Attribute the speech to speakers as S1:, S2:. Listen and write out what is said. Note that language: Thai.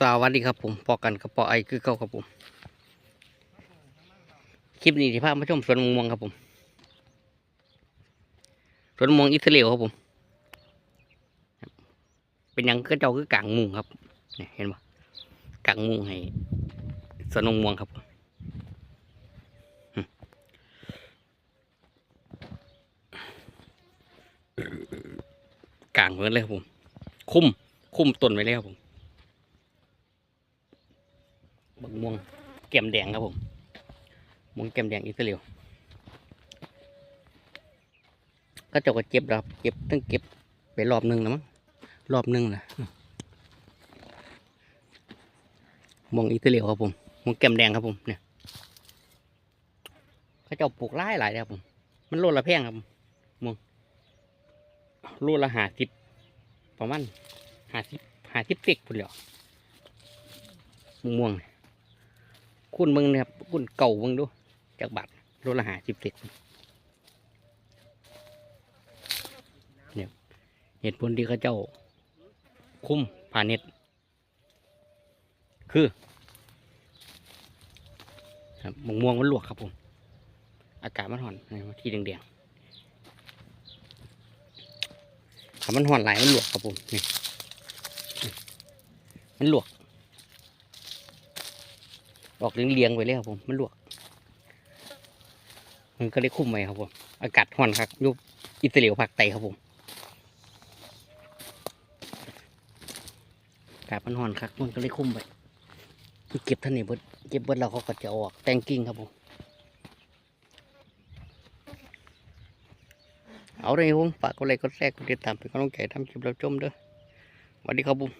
S1: สวัสดีครับผมปอกันกับปอไอคือเก่าครับผม คลิปนี้ที่พามาชมสวนมะม่วงครับผม สวนมะม่วงอิสราเอลครับผม เป็นยังก็เจ้าคือกลางมุงครับเนี่ยเห็นปะกลางมุงให้สวนมะม่วงครับกลางเหมือนเลยครับผม คุ้มคุ้มต้นไว้เลยครับผม บักม่วงแก้มแดงครับผมม่วงแก้มแดงอิสราเอลก็เจ้าก็เจ็บครับเจ็บตั้งเก็บไปรอบหนึ่งนะมั้งรอบหนึ่งนะม่วงอิสราเอลครับผมม่วงแก้มแดงครับผมเนี่ยก็เจ้าปลูกหลายหลายเลยครับผมมันโลละแพงครับม่วงโลละหาสิบประมาณหาสิบหาสิบเต็กพุ่นแล้วม่วงๆ คุณมึงเนี่ยครับคุณเก่ามึงดูจากบัตรรถละหาสิบเจ็ดเนี่ยเหตุผลที่เขาเจ้า คุ้มผ่านเน็ตคือครับมะม่วงมันลวกครับผม อากาศมันห่อนที่แดงๆถ้ามันห่อนหลายมันลวกครับผมนี่มันลวก ออกเลี้ยงๆไปเลยครับผมมันลวก มันก็เลยคุ้มไปครับผม อากาศร้อนครับยุบอิสราเอลภาคใต้ครับผมอากาศมันร้อนครับมันก็เลยคุ้มไปเก็บท่านนี่เบิดเก็บเบิดเราเขาก็จะออกแตงกิ้งครับผมเอาเลยผมฝากกดไลค์กดแชร์กดติดตามเป็นกำลังใจทำคลิปเราชมเด้อสวัสดีครับผม